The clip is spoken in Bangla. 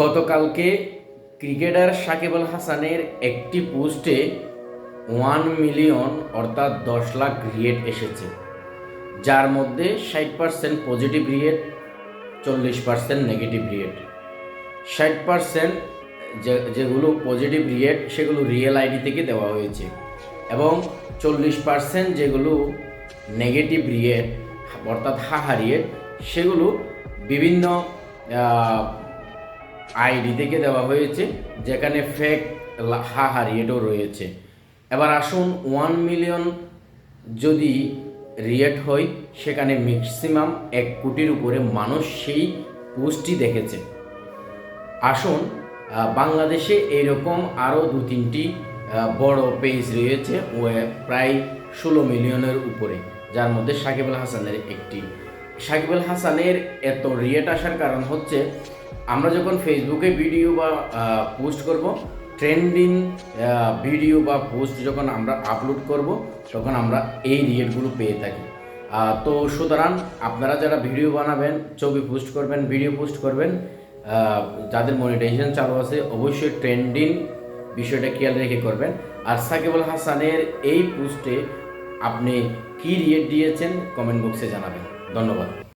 গতকালকে ক্রিকেটার সাকিব আল হাসানের একটি পোস্টে ওয়ান মিলিয়ন অর্থাৎ দশ লাখ রিয়েট এসেছে, যার মধ্যে ষাট পার্সেন্ট পজিটিভ রিয়েট, চল্লিশ পার্সেন্ট নেগেটিভ রিয়েট। ষাট পার্সেন্ট যেগুলো পজিটিভ রিয়েট, সেগুলো রিয়েল আইডি থেকে দেওয়া হয়েছে এবং চল্লিশ পার্সেন্ট যেগুলো নেগেটিভ রিয়েট, অর্থাৎ হাহা রিয়েট, সেগুলো বিভিন্ন আইডি থেকে দেওয়া হয়েছে, যেখানে ফেক হাহা রিয়েটও রয়েছে। এবার আসুন ওয়ান মিলিয়ন যদি রিয়েট হয়, সেখানে ম্যাক্সিমাম এক কোটির উপরে মানুষ সেই পোস্টটি দেখেছে। আসুন বাংলাদেশে এইরকম আরও দু তিনটি বড় পেজ রয়েছে ও প্রায় ষোলো মিলিয়নের উপরে, যার মধ্যে সাকিব আল হাসানের একটি। সাকিব আল হাসানের এত রিয়েট আসার কারণ হচ্ছে, আমরা যখন ফেসবুকে ভিডিও বা পোস্ট করব, ট্রেন্ডিং ভিডিও বা পোস্ট যখন আমরা আপলোড করব, তখন আমরা এই রিয়েটগুলো পেয়ে থাকি। তো সুতরাং আপনারা যারা ভিডিও বানাবেন, ছবি পোস্ট করবেন, ভিডিও পোস্ট করবেন যাদের মনিটাইজেশন চালু আছে, অবশ্যই ট্রেন্ডিং বিষয়টা খেয়াল রেখে করবেন। আর সাকিব আল হাসানের এই পোস্টে আপনি কী রিয়েট দিয়েছেন কমেন্ট বক্সে জানাবেন। ধন্যবাদ।